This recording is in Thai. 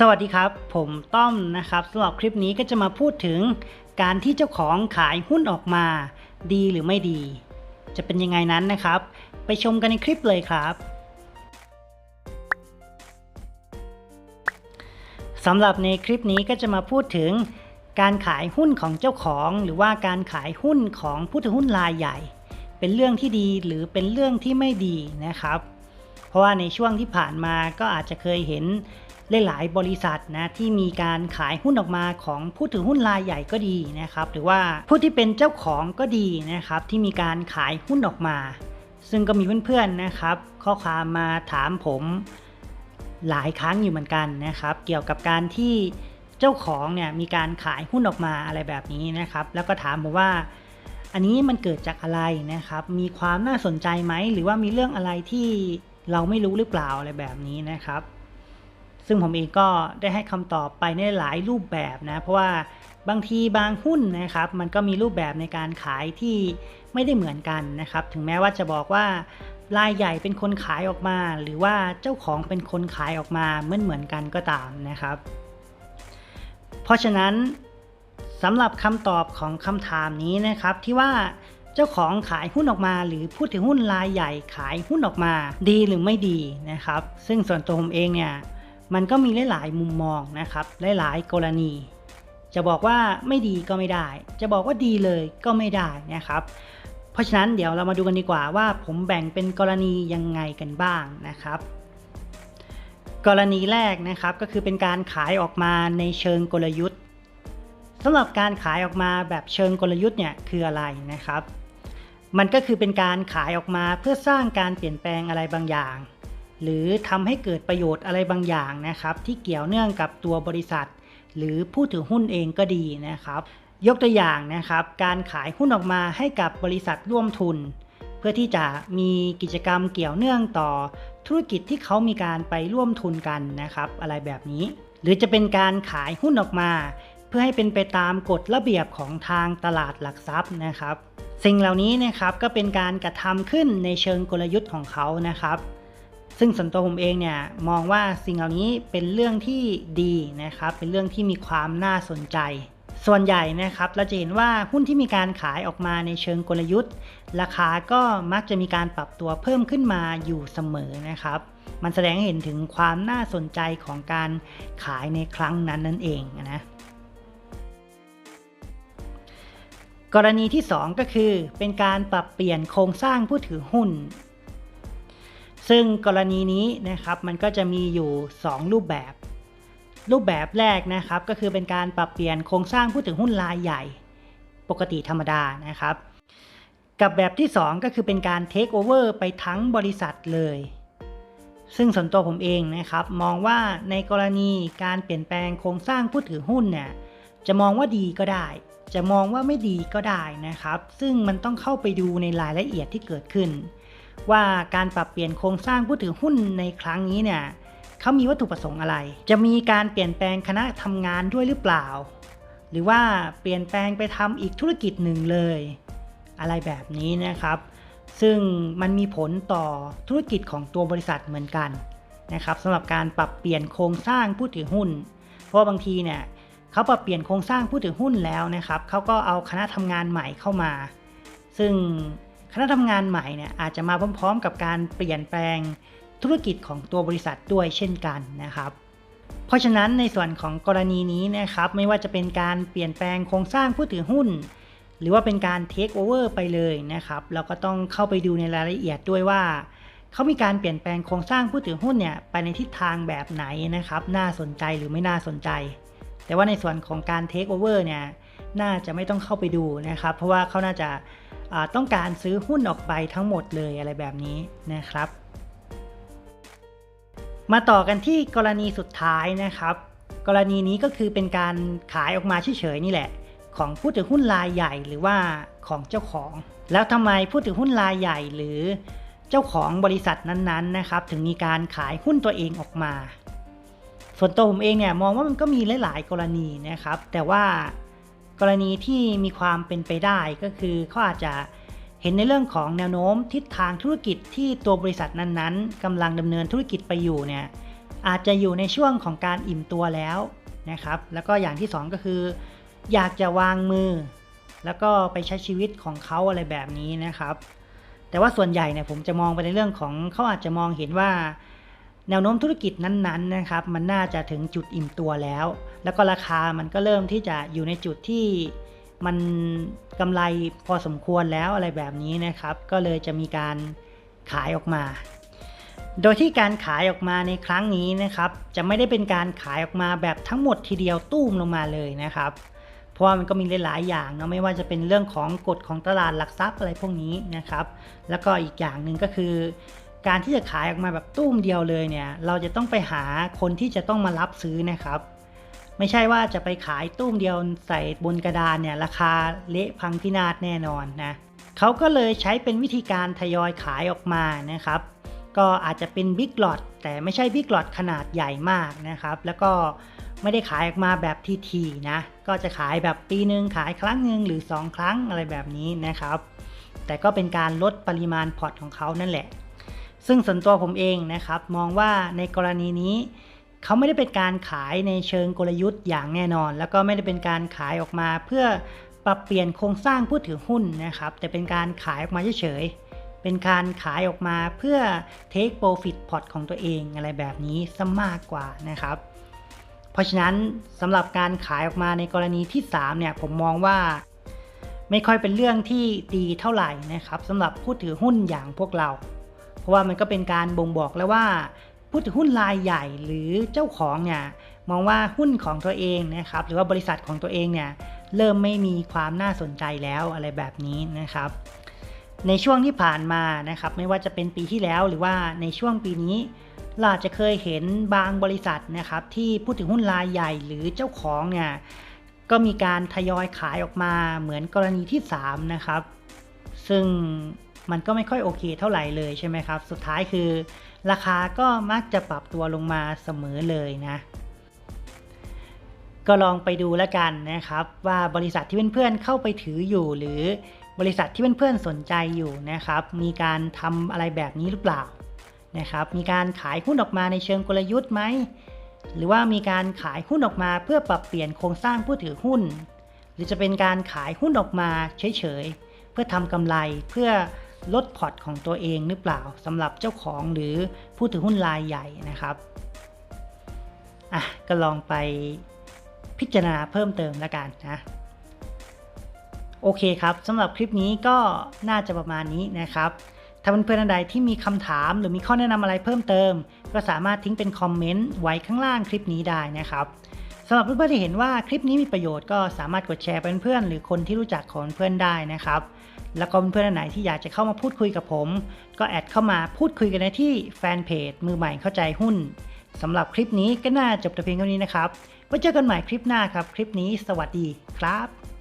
สวัสดีครับ ผมต้อมนะครับสำหรับคลิปนี้ก็จะมาพูดถึงการที่เจ้าของขายหุ้นออกมา ดีหรือไม่ดี จะเป็นยังไงนั้นนะครับ ไปชมกันในคลิปเลยครับสำหรับในคลิปนี้ก็จะมาพูดถึง การขายหุ้นของเจ้าของ หรือว่าการขายหุ้นของผู้ถือหุ้นรายใหญ่ เป็นเรื่องที่ดีหรือเป็นเรื่องที่ไม่ดีนะครับ เพราะว่าในช่วงที่ผ่านมาก็อาจจะเคยเห็น หลายๆ บริษัทนะที่มีการขายหุ้นออกมาของผู้ถือหุ้นรายใหญ่ก็ดีนะครับหรือว่าผู้ที่เป็นเจ้าของก็ดีนะครับที่มีการขายหุ้นออกมา ซึ่งก็มีเพื่อนๆนะครับ ข้อความมาถามผมหลายครั้งอยู่เหมือนกันนะครับ เกี่ยวกับการที่เจ้าของเนี่ยมีการขายหุ้นออกมาอะไรแบบนี้นะครับ แล้วก็ถามผมว่า อันนี้มันเกิดจากอะไรนะครับ มีความน่าสนใจไหมหรือว่ามีเรื่องอะไรที่เราไม่รู้หรือเปล่าอะไรแบบนี้นะครับ ซึ่งผมเองก็ได้ให้คำตอบไปในหลายรูปแบบนะ เพราะว่าบางทีบางหุ้นนะครับ มันก็มีรูปแบบในการขายที่ไม่ได้เหมือนกันนะครับ ถึงแม้ว่าจะบอกว่ารายใหญ่เป็นคนขายออกมา หรือว่าเจ้าของเป็นคนขายออกมาเหมือนเหมือนกันก็ตามนะครับ เพราะฉะนั้นสำหรับคำตอบของคำถามนี้นะครับที่ว่าเจ้าของขายหุ้นออกมา หรือผู้ถือหุ้นรายใหญ่ขายหุ้นออกมา ดีหรือไม่ดีนะครับ ซึ่งส่วนตัวผมเองเนี่ย มันก็มีหลายๆมุมมองนะครับ หลายๆกรณี จะบอกว่าไม่ดีก็ไม่ได้ จะบอกว่าดีเลยก็ไม่ได้นะครับ เพราะฉะนั้นเดี๋ยวเรามาดูกันดีกว่าว่าผมแบ่งเป็นกรณียังไงกันบ้างนะครับ กรณีแรกนะครับก็คือเป็นการขายออกมาในเชิงกลยุทธ์สำหรับการขายออกมาแบบเชิงกลยุทธ์เนี่ยคืออะไรนะครับ มันก็คือเป็นการขายออกมาเพื่อสร้างการเปลี่ยนแปลงอะไรบางอย่าง หรือทำให้เกิดประโยชน์อะไรบางอย่างนะครับ ที่เกี่ยวเนื่องกับตัวบริษัท หรือผู้ถือหุ้นเองก็ดีนะครับ ยกตัวอย่างนะครับ การขายหุ้นออกมาให้กับบริษัทร่วมทุน เพื่อที่จะมีกิจกรรมเกี่ยวเนื่องต่อ ธุรกิจที่เขามีการไปร่วมทุนกันนะครับ อะไรแบบนี้ หรือจะเป็นการขายหุ้นออกมา เพื่อให้เป็นไปตามกฎระเบียบของทางตลาดหลักทรัพย์นะครับ สิ่งเหล่านี้นะครับก็เป็นการกระทำขึ้นในเชิงกลยุทธ์ของเขานะครับ ซึ่งส่วนตัวผมเองเนี่ยมองว่าสิ่งเหล่านี้เป็นเรื่องที่ดีนะครับ เป็นเรื่องที่มีความน่าสนใจ ส่วนใหญ่นะครับเราจะเห็นว่าหุ้นที่มีการขายออกมาในเชิงกลยุทธ์ ราคาก็มักจะมีการปรับตัวเพิ่มขึ้นมาอยู่เสมอนะครับ มันแสดงให้เห็นถึงความน่าสนใจของการขายในครั้งนั้นนั่นเองนะกรณีที่ 2 ก็คือเป็นการปรับเปลี่ยนโครงสร้างผู้ถือหุ้น ซึ่งกรณีนี้นะครับมันก็จะมีอยู่ 2 รูปแบบ รูปแบบแรกนะครับก็คือเป็นการปรับเปลี่ยนโครงสร้างผู้ถือหุ้นรายใหญ่ ปกติธรรมดานะครับ กับแบบที่ 2 ก็คือเป็นการเทคโอเวอร์ไปทั้งบริษัทเลย ซึ่งส่วนตัวผมเองนะครับมองว่าในกรณีการเปลี่ยนแปลงโครงสร้างผู้ถือหุ้นเนี่ยจะมองว่าดีก็ได้ จะมองว่าไม่ดีก็ได้นะครับ ซึ่งมันต้องเข้าไปดูในรายละเอียดที่เกิดขึ้น ว่าการปรับเปลี่ยนโครงสร้างผู้ถือหุ้นในครั้งนี้เนี่ยเขามีวัตถุประสงค์อะไร จะมีการเปลี่ยนแปลงคณะทำงานด้วยหรือเปล่า หรือว่าเปลี่ยนแปลงไปทำอีกธุรกิจหนึ่งเลย อะไรแบบนี้นะครับ ซึ่งมันมีผลต่อธุรกิจของตัวบริษัทเหมือนกันนะครับสำหรับการปรับเปลี่ยนโครงสร้างผู้ถือหุ้น เพราะบางทีเนี่ยเขาปรับเปลี่ยนโครงสร้างผู้ถือหุ้นแล้วนะครับเขาก็เอาคณะทำงานใหม่เข้ามา ซึ่ง คณะทำงานใหม่เนี่ยอาจจะมาพร้อมๆ กับการเปลี่ยนแปลงธุรกิจของตัวบริษัทด้วยเช่นกันนะครับ เพราะฉะนั้นในส่วนของกรณีนี้นะครับ ไม่ว่าจะเป็นการเปลี่ยนแปลงโครงสร้างผู้ถือหุ้น หรือว่าเป็นการเทคโอเวอร์ไปเลยนะครับ เราก็ต้องเข้าไปดูในรายละเอียดด้วยว่าเขามีการเปลี่ยนแปลงโครงสร้างผู้ถือหุ้นเนี่ยไปในทิศทางแบบไหนนะครับ น่าสนใจหรือไม่น่าสนใจ แต่ว่าในส่วนของการเทคโอเวอร์เนี่ยน่าจะไม่ต้องเข้าไปดูนะครับ เพราะว่าเขาน่าจะ ต้องการซื้อหุ้นออกไปทั้งหมดเลยอะไรแบบนี้นะครับ มาต่อกันที่กรณีสุดท้ายนะครับ กรณีนี้ก็คือเป็นการขายออกมาเฉยๆนี่แหละ ของผู้ถือหุ้นรายใหญ่หรือว่าของเจ้าของ แล้วทำไมผู้ถือหุ้นรายใหญ่หรือเจ้าของบริษัทนั้นๆนะครับ ถึงมีการขายหุ้นตัวเองออกมา ส่วนตัวผมเองเนี่ยมองว่ามันก็มีหลาย ๆ กรณีนะครับ แต่ว่า กรณีที่มีความเป็นไปได้ก็คือเขาอาจจะเห็นในเรื่องของแนวโน้มทิศทางธุรกิจที่ตัวบริษัทนั้นๆกำลังดำเนินธุรกิจไปอยู่เนี่ยอาจจะอยู่ในช่วงของการอิ่มตัวแล้วนะครับ แล้วก็อย่างที่สองก็คือ อยากจะวางมือ แล้วก็ไปใช้ชีวิตของเขาอะไรแบบนี้นะครับ แต่ว่าส่วนใหญ่เนี่ยผมจะมองไปในเรื่องของเขาอาจจะมองเห็นว่า แนวโน้มธุรกิจนั้นๆนะครับ มันน่าจะถึงจุดอิ่มตัวแล้ว แล้วก็ราคามันก็เริ่มที่จะอยู่ในจุดที่มันกำไรพอสมควรแล้วอะไรแบบนี้นะครับ ก็เลยจะมีการขายออกมา โดยที่การขายออกมาในครั้งนี้นะครับ จะไม่ได้เป็นการขายออกมาแบบทั้งหมดทีเดียวตู้มลงมาเลยนะครับ เพราะว่ามันก็มีหลายๆอย่างเนาะไม่ว่าจะเป็นเรื่องของกฎของตลาดหลักทรัพย์อะไรพวกนี้นะครับ แล้วก็อีกอย่างหนึ่งก็คือ การที่จะขายออกมาแบบตุ้มเดียวเลยเนี่ย เราจะต้องไปหาคนที่จะต้องมารับซื้อนะครับ ไม่ใช่ว่าจะไปขายตุ้มเดียวใส่บนกระดานเนี่ยราคาเละพังพินาศแน่นอนนะเขาก็เลยใช้เป็นวิธีการทยอยขายออกมานะครับ ก็อาจจะเป็นบิ๊กหลอดแต่ไม่ใช่บิ๊กหลอดขนาดใหญ่มากนะครับ แล้วก็ไม่ได้ขายออกมาแบบทีๆนะ ก็จะขายแบบปีหนึ่งขายครั้งหนึ่งหรือ 2 ครั้งอะไรแบบนี้นะครับ แต่ก็เป็นการลดปริมาณพอร์ตของเขานั่นแหละ ซึ่งส่วนตัวผมเองนะครับ มองว่าในกรณีนี้ เขาไม่ได้เป็นการขายในเชิงกลยุทธ์อย่างแน่นอน แล้วก็ไม่ได้เป็นการขายออกมาเพื่อปรับเปลี่ยนโครงสร้างผู้ถือหุ้นนะครับ แต่เป็นการขายออกมาเฉยๆ เป็นการขายออกมาเพื่อ take profit port ของตัวเองอะไรแบบนี้ซะมากกว่านะครับ เพราะฉะนั้นสำหรับการขายออกมาในกรณีที่ 3 เนี่ยผมมองว่า ไม่ค่อยเป็นเรื่องที่ดีเท่าไหร่นะครับสำหรับผู้ถือหุ้นอย่างพวกเรา เพราะว่ามันก็เป็นการบ่งบอกแล้วว่า ผู้ถือหุ้นรายใหญ่หรือเจ้าของเนี่ยมองว่าหุ้นของตัวเองนะครับหรือว่าบริษัทของตัวเองเนี่ยเริ่มไม่มีความน่าสนใจแล้วอะไรแบบนี้นะครับ ในช่วงที่ผ่านมานะครับไม่ว่าจะเป็นปีที่แล้วหรือว่าในช่วงปีนี้เราจจะเคยเห็นบางบริษัทนะครับที่ผู้ถือหุ้นรายใหญ่หรือเจ้าของเนี่ยก็มีการทยอยขายออกมาเหมือนกรณีที่ 3 นะครับ ซึ่งมันก็ไม่ค่อยโอเคเท่าไหร่เลยใช่ไหมครับ สุดท้ายคือ ราคาก็มักจะปรับตัวลงมาเสมอเลยนะ ก็ลองไปดูแล้วกันนะครับว่าบริษัทที่เพื่อนๆเข้าไปถืออยู่หรือบริษัทที่เพื่อนๆสนใจอยู่นะครับ มีการทำอะไรแบบนี้หรือเปล่านะครับ มีการขายหุ้นออกมาในเชิงกลยุทธ์ไหมหรือว่ามีการขายหุ้นออกมาเพื่อปรับเปลี่ยนโครงสร้างผู้ถือหุ้น หรือจะเป็นการขายหุ้นออกมาเฉยๆเพื่อทำกำไรเพื่อ ลดพอร์ตของตัวเองหรือเปล่าสำหรับเจ้าของหรือผู้ถือหุ้นรายใหญ่นะครับอะก็ลองไปพิจารณาเพิ่มเติมแล้วกันนะโอเคครับสำหรับคลิปนี้ก็น่าจะประมาณนี้นะครับ ถ้าเพื่อนๆท่านใดที่มีคำถามหรือมีข้อแนะนำอะไรเพิ่มเติม ก็สามารถทิ้งเป็นคอมเมนต์ไว้ข้างล่างคลิปนี้ได้นะครับสำหรับเพื่อนๆที่เห็นว่าคลิปนี้มีประโยชน์ก็สามารถกดแชร์ไปเพื่อนๆหรือคนที่รู้จักของเพื่อนได้นะครับ แล้วก็เพื่อนๆไหนที่อยากจะเข้ามาพูดคุยกับผม ก็แอดเข้ามาพูดคุยกันได้ที่แฟนเพจมือใหม่เข้าใจหุ้นสำหรับคลิปนี้ก็น่าจบแต่เพียงเท่านี้นะครับไว้เจอกันใหม่คลิปหน้าครับ คลิปนี้สวัสดีครับ